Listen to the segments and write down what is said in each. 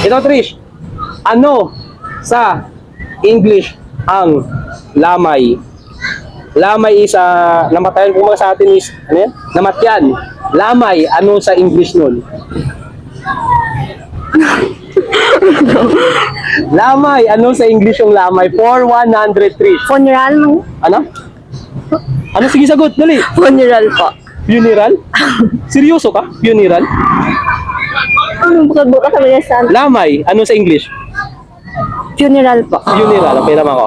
Ito, Trish. Ano sa English ang lamay? Lamay is, uh, namatayan po mga sa atin is, ano yan? Namatyan. Lamay, ano sa English nun? lamay, ano sa English yung lamay? For 100 Trish. Funeral mo? Ano? Ano? Sige, sagot. Dali. Funeral po. Funeral? Seryoso ka? Funeral? Ano buka-buka sa mga Lamay, ano sa English? funeral po. Funeral, ang pera ko.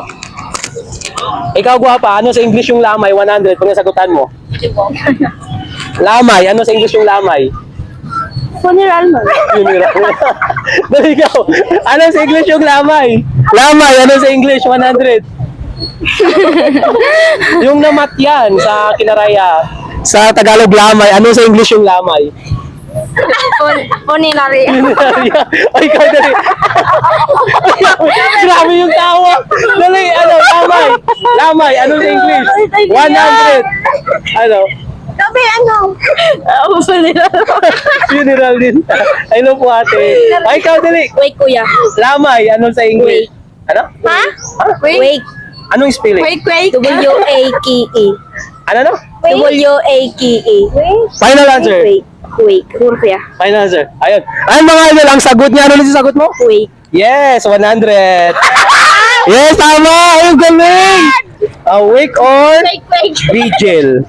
Ikaw, guwapa, ano sa English yung lamay? 100, pag nasagutan mo. Lamay, ano sa English yung lamay? Funeral mo. Funeral. Dali ikaw. Ano sa English yung lamay? Lamay, ano sa English? 100. yung namatyan sa kinaraya. Sa Tagalog lamay, ano sa English yung lamay? Funerary. Funeraria. Ay, ikaw dali. Grabe yung tawa. Dali, ano, lamay. Lamay, ano sa English? 100. Ano? Sabi ano? Uh, funeral po. Funeral din. Ay, no po ate. Ay, ikaw dali. Wait, kuya. Lamay, ano sa English? Ano? Ha? Ah, Wait. Anong spelling? wait. W-A-K-E. Ano no? W-A-K-E. Final answer. Wait. Wait. Wait, kuya. Final answer. Ayun. Ayun mga idol, ang sagot niya. Ano yung sagot mo? Wait. Yes, 100. yes, tama. Ayun, galing. Awake or Wait, wait. vigil?